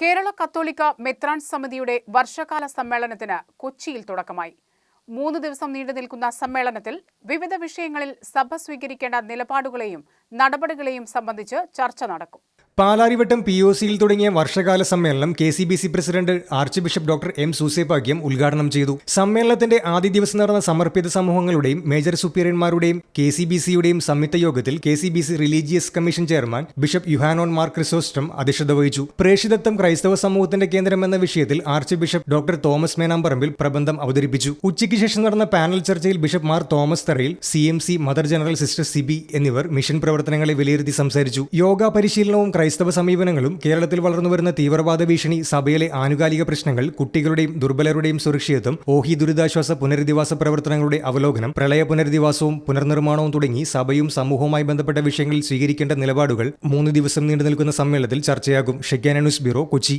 കേരള കത്തോലിക്ക മെത്രാൻ സമിതിയുടെ വർഷകാല സമ്മേളനത്തിന് കൊച്ചിയിൽ തുടക്കമായി. മൂന്ന് ദിവസം നീണ്ടു നിൽക്കുന്ന സമ്മേളനത്തിൽ വിവിധ വിഷയങ്ങളിൽ സഭ സ്വീകരിക്കേണ്ട നിലപാടുകളെയും നടപടികളെയും സംബന്ധിച്ച് ചർച്ച നടക്കും. പാലാരിവട്ടം പി ഒ സിയിൽ തുടങ്ങിയ വർഷകാല സമ്മേളനം K C B C president archbishop doctor M Soosapakiam ഉദ്ഘാടനം ചെയ്തു. സമ്മേളനത്തിന്റെ ആദ്യ ദിവസം നടന്ന സമർപ്പിത സമൂഹങ്ങളുടെയും മേജർ സുപ്പീരിയന്മാരുടെയും കെ സി ബി സിയുടെയും സംയുക്ത യോഗത്തിൽ K C B C religious commission chairman bishop Yuhanon Mar Chrysostom അധ്യക്ഷത വഹിച്ചു. പ്രേഷിതത്വം ക്രൈസ്തവ സമൂഹത്തിന്റെ കേന്ദ്രം എന്ന വിഷയത്തിൽ archbishop doctor Thomas Menamparampil പ്രബന്ധം അവതരിപ്പിച്ചു. ഉച്ചയ്ക്ക് ശേഷം നടന്ന പാനൽ ചർച്ചയിൽ bishop Mar Thomas Tharayil C M C mother general sister Sibi എന്നിവർ മിഷൻ പ്രവർത്തനങ്ങളെ വിലയിരുത്തി സംസാരിച്ചു. യോഗ പരിശീലനവും ക്രൈസ്തവ സമീപനങ്ങളും കേരളത്തിൽ വളർന്നുവരുന്ന തീവ്രവാദ ഭീഷണി സഭയിലെ ആനുകാലിക പ്രശ്നങ്ങൾ കുട്ടികളുടെയും ദുർബലരുടെയും സുരക്ഷിതത്വം ഓഹി ദുരിതാശ്വാസ പുനരധിവാസ പ്രവർത്തനങ്ങളുടെ അവലോകനം പ്രളയ പുനരധിവാസവും പുനർനിർമ്മാണവും തുടങ്ങി സഭയും സമൂഹവുമായി ബന്ധപ്പെട്ട വിഷയങ്ങളിൽ സ്വീകരിക്കേണ്ട നിലപാടുകൾ മൂന്ന് ദിവസം നീണ്ടു നിൽക്കുന്ന സമ്മേളനത്തിൽ ചർച്ചയാകും. Shekinah news bureau Kochi.